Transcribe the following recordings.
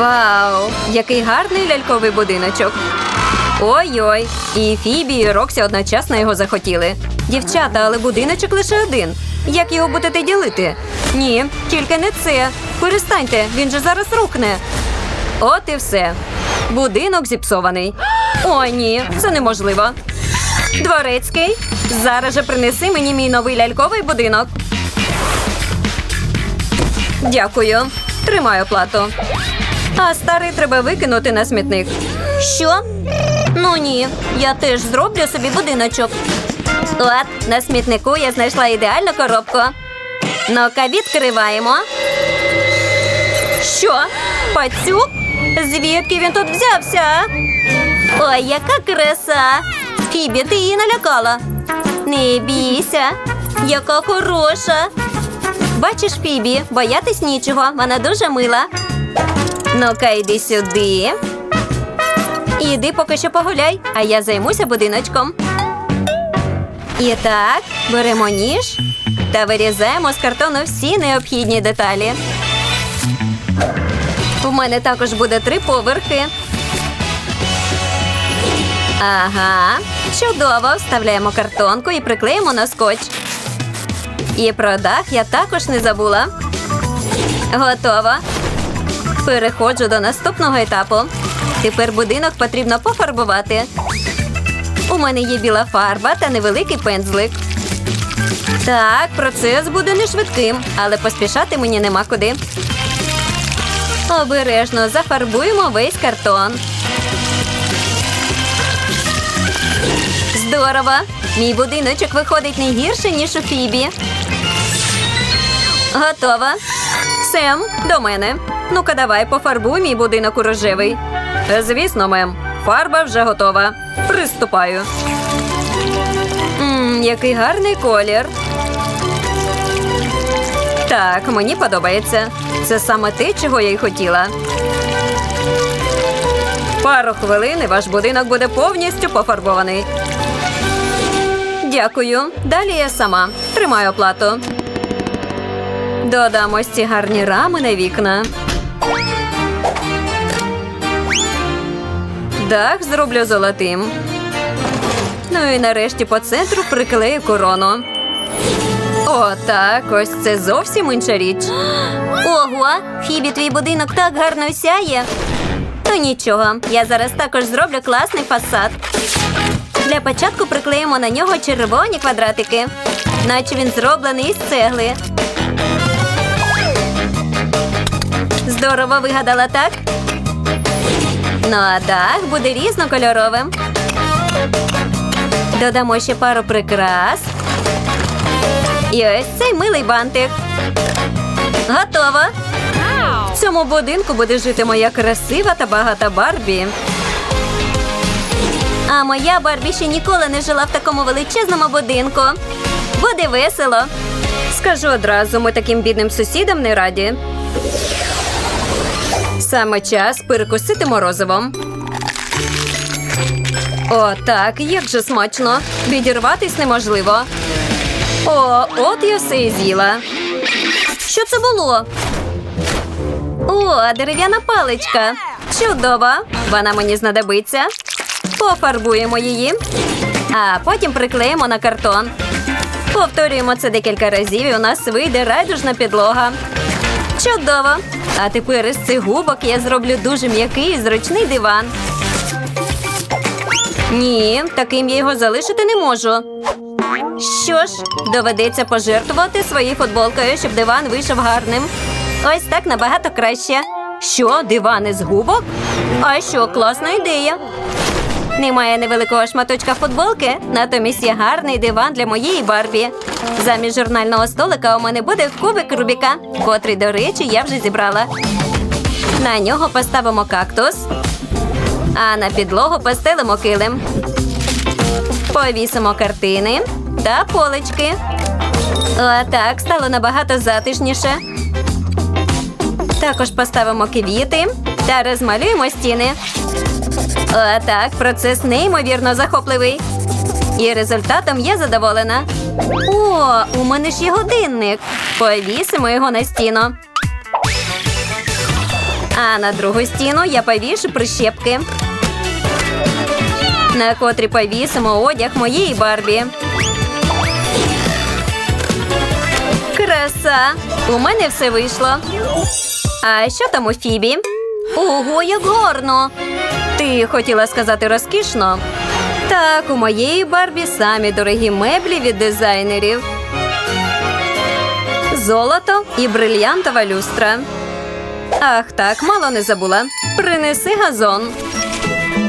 Вау! Який гарний ляльковий будиночок. Ой-ой, і Фібі, і Роксі одночасно його захотіли. Дівчата, але будиночок лише один. Як його будете ділити? Ні, тільки не це. Перестаньте, він же зараз рухне. От і все. Будинок зіпсований. О, ні, це неможливо. Дворецький, зараз же принеси мені мій новий ляльковий будинок. Дякую. Тримаю плату. А старий треба викинути на смітник. Що? Ну ні, я теж зроблю собі будиночок. От, на смітнику я знайшла ідеальну коробку. Ну-ка, відкриваємо. Що? Пацюк? Звідки він тут взявся? Ой, яка краса! Фібі, ти її налякала. Не бійся, яка хороша. Бачиш, Фібі, боятись нічого, вона дуже мила. Ну-ка, йди сюди. Іди поки що погуляй, а я займуся будиночком. І так, беремо ніж та вирізаємо з картону всі необхідні деталі. У мене також буде три поверхи. Ага, чудово. Вставляємо картонку і приклеїмо на скотч. І про дах я також не забула. Готово. Переходжу до наступного етапу. Тепер будинок потрібно пофарбувати. У мене є біла фарба та невеликий пензлик. Так, процес буде не швидким, але поспішати мені нема куди. Обережно зафарбуємо весь картон. Здорово! Мій будиночок виходить не гірше, ніж у Фібі. Готово. Сем, до мене. Ну-ка, давай пофарбуй мій будинок у рожевий. Звісно, мем. Фарба вже готова. Приступаю. Мм, який гарний колір. Так, мені подобається. Це саме те, чого я й хотіла. Пару хвилин і ваш будинок буде повністю пофарбований. Дякую. Далі я сама. Тримаю оплату. Додам ці гарні рами на вікна. Дах зроблю золотим. Ну і нарешті по центру приклею корону. О, так, ось це зовсім інша річ. Ого, Фібі, твій будинок так гарно сяє. Ну нічого, я зараз також зроблю класний фасад. Для початку приклеїмо на нього червоні квадратики, наче він зроблений із цегли. Здорово вигадала так. Ну а дах буде різнокольоровим. Додамо ще пару прикрас. І ось цей милий бантик. Готово. В цьому будинку буде жити моя красива та багата Барбі. А моя Барбі ще ніколи не жила в такому величезному будинку. Буде весело. Скажу одразу, ми таким бідним сусідам не раді. Саме час перекусити морозивом. О, так, як же смачно. Відірватись неможливо. О, от я все і з'їла. Що це було? О, дерев'яна паличка. Чудова. Вона мені знадобиться. Пофарбуємо її, а потім приклеїмо на картон. Повторюємо це декілька разів, і у нас вийде райдужна підлога. Чудово! А тепер із цих губок я зроблю дуже м'який і зручний диван. Ні, таким я його залишити не можу. Що ж, доведеться пожертвувати своєю футболкою, щоб диван вийшов гарним. Ось так набагато краще. Що, диван із губок? А що, класна ідея. Немає невеликого шматочка футболки, натомість є гарний диван для моєї Барбі. Замість журнального столика у мене буде кубик Рубіка, котрий, до речі, я вже зібрала. На нього поставимо кактус, а на підлогу постелимо килим. Повісимо картини та полички. Отак стало набагато затишніше. Також поставимо квіти та розмалюємо стіни. Отак, процес неймовірно захопливий. І результатом я задоволена. О, у мене ж є годинник. Повісимо його на стіну. А на другу стіну я повішу прищепки, на котрі повісимо одяг моєї Барбі. Краса! У мене все вийшло. А що там у Фібі? Ого, як гарно! Ти хотіла сказати розкішно? Так, у моєї Барбі самі дорогі меблі від дизайнерів. Золото і брильянтова люстра. Ах, так, мало не забула. Принеси газон.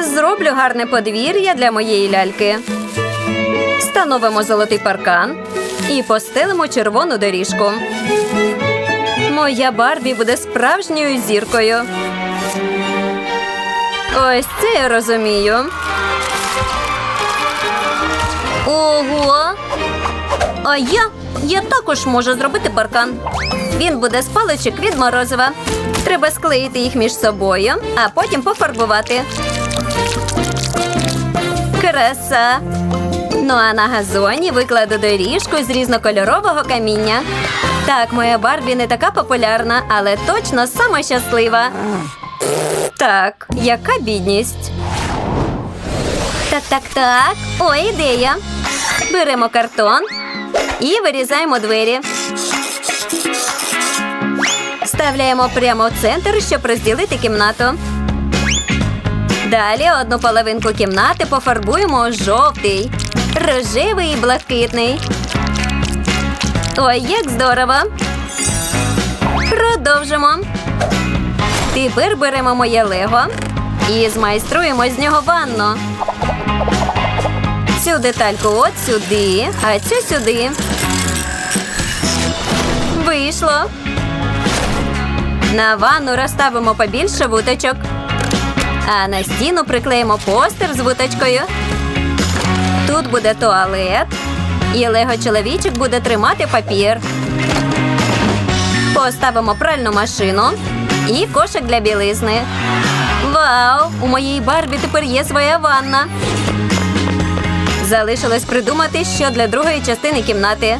Зроблю гарне подвір'я для моєї ляльки. Встановимо золотий паркан і постелимо червону доріжку. Моя Барбі буде справжньою зіркою. Ось це я розумію. Ого. А я? Я також можу зробити паркан. Він буде з паличок від морозива. Треба склеїти їх між собою, а потім пофарбувати. Краса. Ну а на газоні викладу доріжку з різнокольорового каміння. Так, моя Барбі не така популярна, але точно сама щаслива. Так, яка бідність. Так, так, так. О, ідея. Беремо картон і вирізаємо двері. Вставляємо прямо в центр, щоб розділити кімнату. Далі одну половинку кімнати пофарбуємо жовтий, рожевий і блакитний. Ой, як здорово! Продовжимо. Тепер беремо моє лего і змайструємо з нього ванну. Цю детальку от сюди, а цю сюди. Вийшло. На ванну розставимо побільше вуточок. А на стіну приклеїмо постер з вуточкою. Тут буде туалет. І лего чоловічок буде тримати папір. Поставимо пральну машину і кошик для білизни. Вау! У моїй Барбі тепер є своя ванна. Залишилось придумати, що для другої частини кімнати.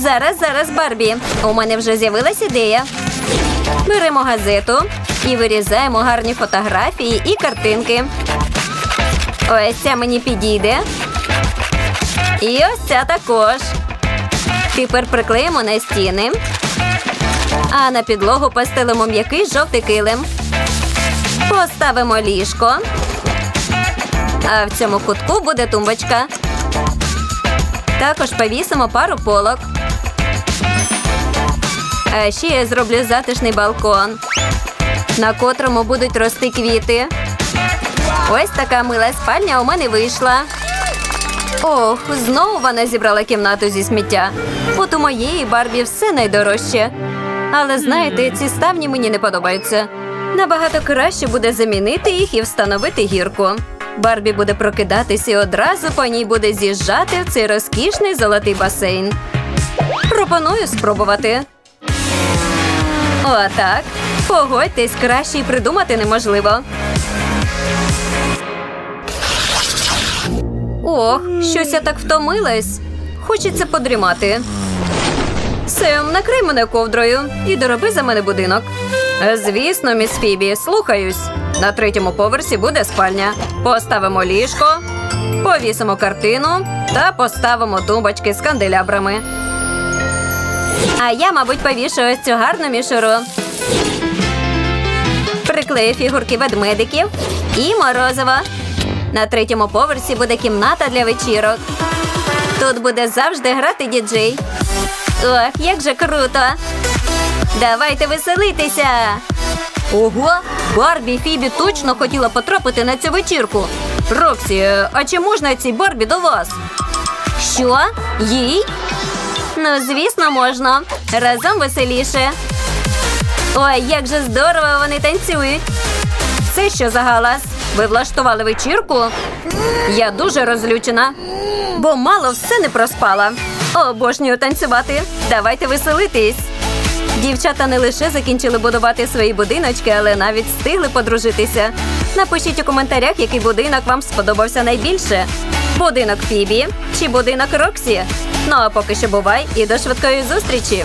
Зараз, зараз, Барбі. У мене вже з'явилась ідея. Беремо газету і вирізаємо гарні фотографії і картинки. Ось ця мені підійде. І ось ця також. Тепер приклеїмо на стіни. А на підлогу постелимо м'який жовтий килим. Поставимо ліжко. А в цьому кутку буде тумбочка. Також повісимо пару полок. А ще я зроблю затишний балкон, на котрому будуть рости квіти. Ось така мила спальня у мене вийшла. Ох, знову вона зібрала кімнату зі сміття. От у моєї Барбі все найдорожче. Але знаєте, ці ставні мені не подобаються. Набагато краще буде замінити їх і встановити гірку. Барбі буде прокидатись і одразу по ній буде з'їжджати в цей розкішний золотий басейн. Пропоную спробувати. Отак. Погодьтесь, краще й придумати неможливо. Ох, щось я так втомилась. Хочеться подрімати. Сем, накрий мене ковдрою і дороби за мене будинок. Звісно, міс Фібі, слухаюсь. На третьому поверсі буде спальня. Поставимо ліжко, повісимо картину та поставимо тумбочки з канделябрами. А я, мабуть, повішу ось цю гарну мішуру. Приклею фігурки ведмедиків і морозиво. На третьому поверсі буде кімната для вечірок. Тут буде завжди грати діджей. Ох, як же круто! Давайте веселитися! Ого, Барбі Фібі точно хотіла потрапити на цю вечірку. Роксі, а чи можна цій Барбі до вас? Що? Їй? Ну, звісно, можна. Разом веселіше. Ой, як же здорово вони танцюють. Це що за галас? Ви влаштували вечірку? Я дуже розлючена, бо мало все не проспала. Обожнюю танцювати. Давайте веселитись. Дівчата не лише закінчили будувати свої будиночки, але навіть встигли подружитися. Напишіть у коментарях, який будинок вам сподобався найбільше: будинок Фібі чи будинок Роксі. Ну а поки що бувай і до швидкої зустрічі!